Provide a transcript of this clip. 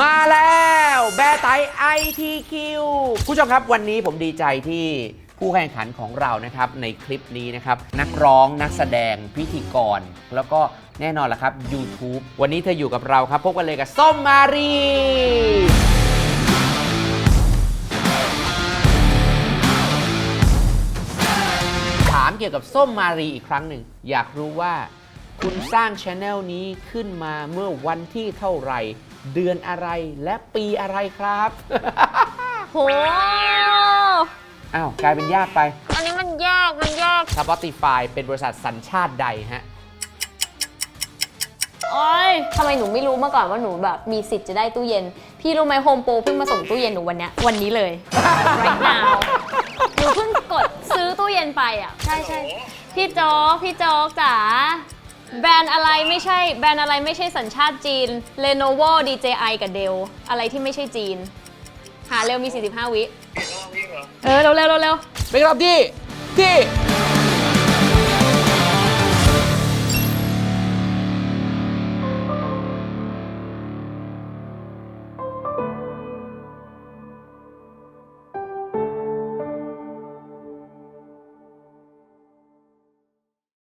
มาแล้วแบร์ไต ITQ ผู้ชมครับวันนี้ผมดีใจที่ผู้แข่งขันของเรานะครับในคลิปนี้นะครับ นักร้องนักแสดงพิธีกร แล้วก็แน่นอนละครับ YouTube วันนี้เธออยู่กับเราครับ พบกันเลยกับส้มมารี ถามเกี่ยวกับส้มมารีอีกครั้งหนึ่ง อยากรู้ว่า คุณสร้างช anel นี้ขึ้นมาเมื่อวันที่เท่าไหร่ เดือนอะไรและปีอะไรครับ โห อ้าว กลายเป็นยากไป อันนี้มันยากมันยาก Spotify เป็นบริษัทสัญชาติใดฮะ โอ้ยทำไมหนูไม่รู้มาก่อนว่าหนูแบบมีสิทธิ์จะได้ตู้เย็น พี่รู้ไหมโฮมโปรเพิ่งมาส่งตู้เย็นหนูวันเนี้ยวันนี้เลย right now หนูเพิ่งกดซื้อตู้เย็นไปอะ ใช่ใช่พี่โจ๊กพี่โจ๊กจ๋า แบรนด์อะไรไม่ใช่แบรนด์อะไรไม่ใช่สัญชาติจีน Lenovo DJI กับ Dell อะไรที่ไม่ใช่จีน หาเร็วมี 45 วิ เออ เร็วเร็วเร็วเร็ว เป็นคำตอบที่ที่